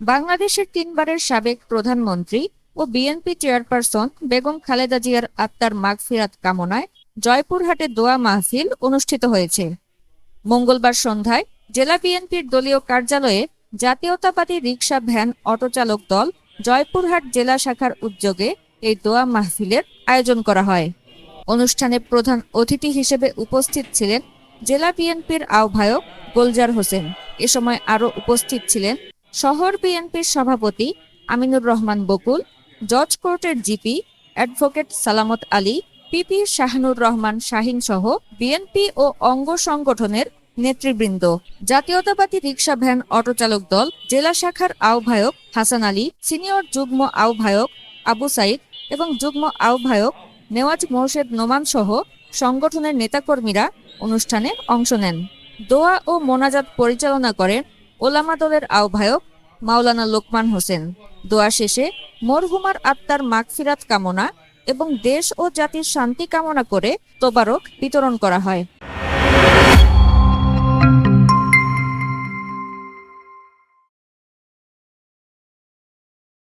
বাংলাদেশের তিনবারের সাবেক প্রধানমন্ত্রী ও বিএনপি চেয়ারপারসন বেগম খালেদা জিয়ার আত্মার মাগফিরাত কামনায় জয়পুরহাটে দোয়া মাহফিল অনুষ্ঠিত হয়েছে। মঙ্গলবার সন্ধ্যায় জেলা বিএনপির দলীয় কার্যালয়ে জাতীয়তাবাদী রিক্সা ভ্যান অটোচালক দল জয়পুরহাট জেলা শাখার উদ্যোগে এই দোয়া মাহফিলের আয়োজন করা হয়। অনুষ্ঠানে প্রধান অতিথি হিসেবে উপস্থিত ছিলেন জেলা বিএনপির আহ্বায়ক গোলজার হোসেন। এ সময় আরও উপস্থিত ছিলেন শহর বিএনপির সভাপতি আমিনুর রহমান বকুল, জজ কোর্টের GP advocate Salamat Ali, PP Shahnur Rahman Shahin সহ বিএনপি ও অঙ্গ সংগঠনের নেতৃবৃন্দ। জাতীয়তাবাদী রিক্সা ভ্যান অটোচালক দল, জেলা শাখার আহ্বায়ক হাসান আলী, সিনিয়র যুগ্ম আহ্বায়ক আবু সাইদ এবং যুগ্ম আহ্বায়ক নেওয়াজ মোর্শেদ নোমান সহ সংগঠনের নেতাকর্মীরা অনুষ্ঠানে অংশ নেন। দোয়া ও মোনাজাত পরিচালনা করেন ওলামা দলের আহ্বায়ক মাওলানা লোকমান হোসেন। দোয়া শেষে মরহুমার আত্মার মাগফিরাত কামনা এবং দেশ ও জাতির শান্তি কামনা করে তোবারক বিতরণ করা হয়।